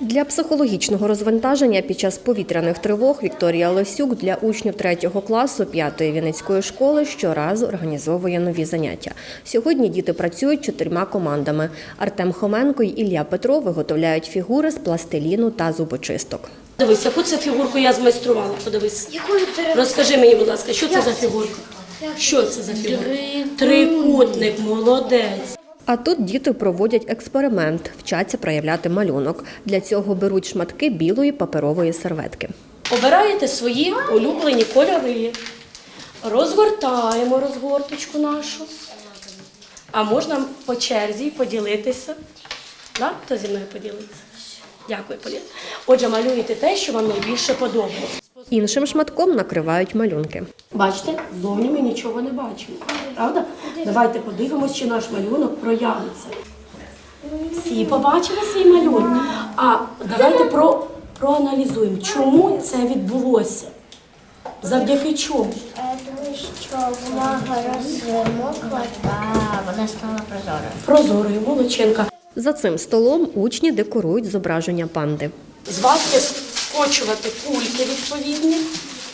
Для психологічного розвантаження під час повітряних тривог Вікторія Лосюк для учнів 3 класу 5-ї Вінницької школи щоразу організовує нові заняття. Сьогодні діти працюють чотирма командами. Артем Хоменко й Ілля Петров виготовляють фігури з пластиліну та зубочисток. Дивись, яку це фігурку я змайструвала. Подивись. Якою? Розкажи мені, будь ласка, що це за фігурка? Що це за фігурка? Трикутник, молодець. А тут діти проводять експеримент, вчаться проявляти малюнок. Для цього беруть шматки білої паперової серветки. Обираєте свої улюблені кольори. Розгортаємо розгорточку нашу. А можна по черзі поділитися. Да? Хто зі мною поділиться? Дякую, Поліна. Отже, малюєте те, що вам найбільше подобається. Іншим шматком накривають малюнки. Бачите, зовні ми нічого не бачимо. Правда? Давайте подивимось, чи наш малюнок проявиться. Всі побачили свій малюнок. А давайте про, проаналізуємо, чому це відбулося. Завдяки чому? Тому що бумага розмокла та вона стала прозорою. Прозорою, молодчинка. За цим столом учні декорують зображення панди. Звати скочувати кульки відповідні.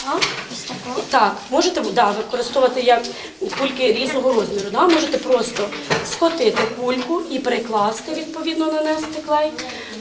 А? Так, можете да, використовувати як кульки різного розміру. Да? Можете просто схватити кульку і прикласти, відповідно, нанести клей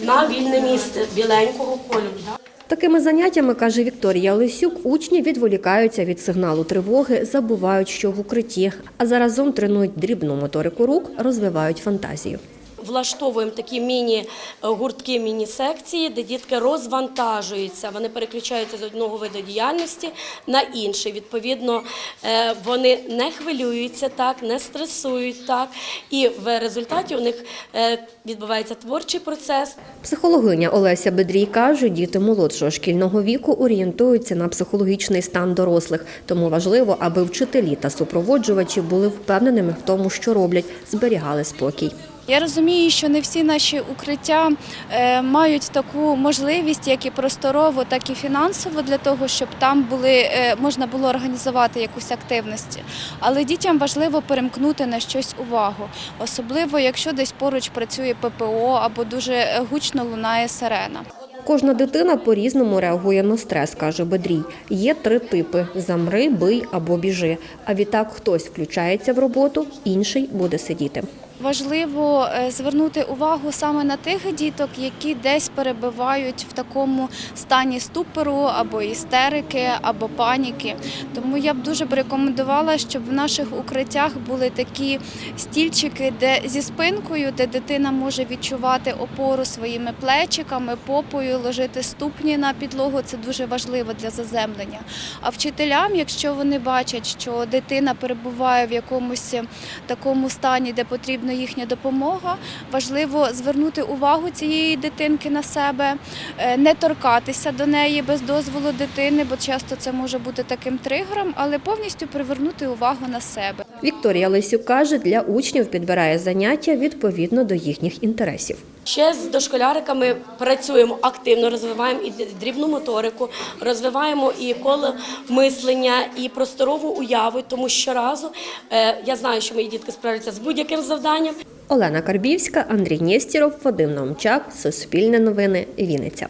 на вільне місце біленького кольору. Да? Такими заняттями, каже Вікторія Лисюк, учні відволікаються від сигналу тривоги, забувають, що в укритті, а заразом тренують дрібну моторику рук, розвивають фантазію. Влаштовуємо такі міні-гуртки, міні-секції, де дітки розвантажуються. Вони переключаються з одного виду діяльності на інший. Відповідно, е, вони не хвилюються так, не стресують так. І в результаті у них е, відбувається творчий процес. Психологиня Олеся Бедрій каже, діти молодшого шкільного віку орієнтуються на психологічний стан дорослих, тому важливо, аби вчителі та супроводжувачі були впевненими в тому, що роблять, зберігали спокій. Я розумію, що не всі наші укриття е, мають таку можливість, як і просторову, так і фінансово, для того, щоб там були е, можна було організувати якусь активність. Але дітям важливо перемкнути на щось увагу, особливо якщо десь поруч працює ППО або дуже гучно лунає сирена. Кожна дитина по-різному реагує на стрес, каже Бедрій. Є три типи: замри, бий або біжи. А відтак хтось включається в роботу, інший буде сидіти. Важливо е, звернути увагу саме на тих діток, які десь перебувають в такому стані ступору або істерики, або паніки. Тому я б дуже рекомендувала, щоб в наших укриттях були такі стільчики, де зі спинкою, де дитина може відчувати опору своїми плечиками, попою, ложити ступні на підлогу. Це дуже важливо для заземлення. А вчителям, якщо вони бачать, що дитина перебуває в якомусь такому стані, де потрібна їхня допомога, важливо звернути увагу цієї дитинки на себе, е, не торкатися до неї без дозволу дитини, бо часто це може бути таким тригером, але повністю привернути увагу на себе. Вікторія Лисюк каже, для учнів підбирає заняття відповідно до їхніх інтересів. Ще з дошколяриками працюємо активно, розвиваємо і дрібну моторику, розвиваємо і коло мислення, і просторову уяву. Тому щоразу е, я знаю, що мої дітки справляться з будь-яким завданням. Олена Карбівська, Андрій Нєстіров, Вадим Наумчак, Суспільне новини, Вінниця.